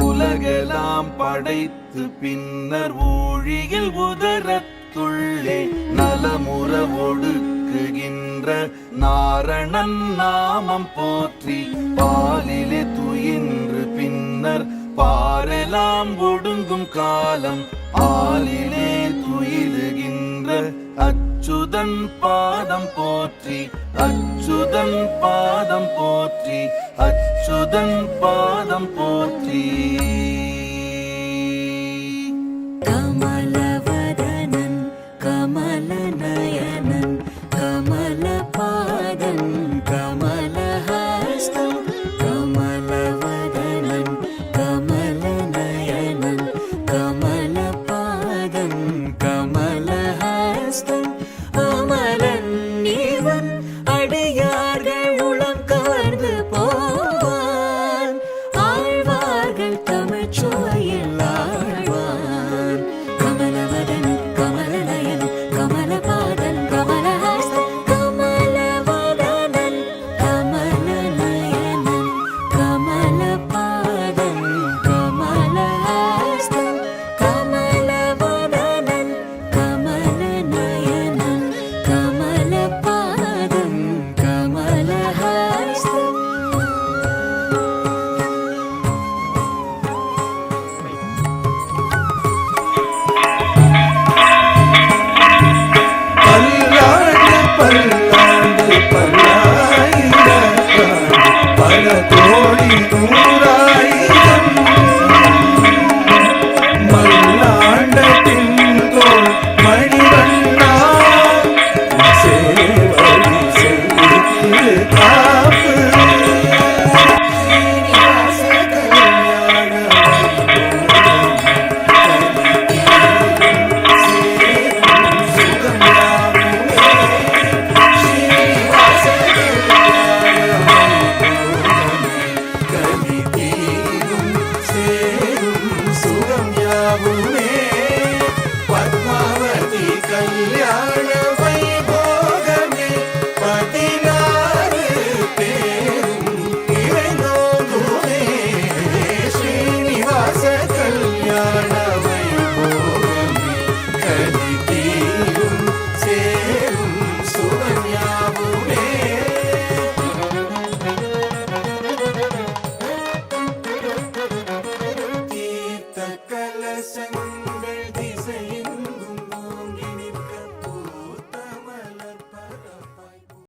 உலகெல்லாம் படைத்து பின்னர் ஊழியில் உதரத்துள்ளே நலமுற ஒடுக்குகின்ற நாரணன் நாமம் போற்றி பாலிலே துயின்று பின்னர் பாரெல்லாம் ஒடுங்கும் காலம் ஆலிலே துயில அச்சுதன் பாதம் போற்றி அச்சுதன் பாதம் போற்றி அச்சுதன் பாதம் போற்றி. કોઈ દૂર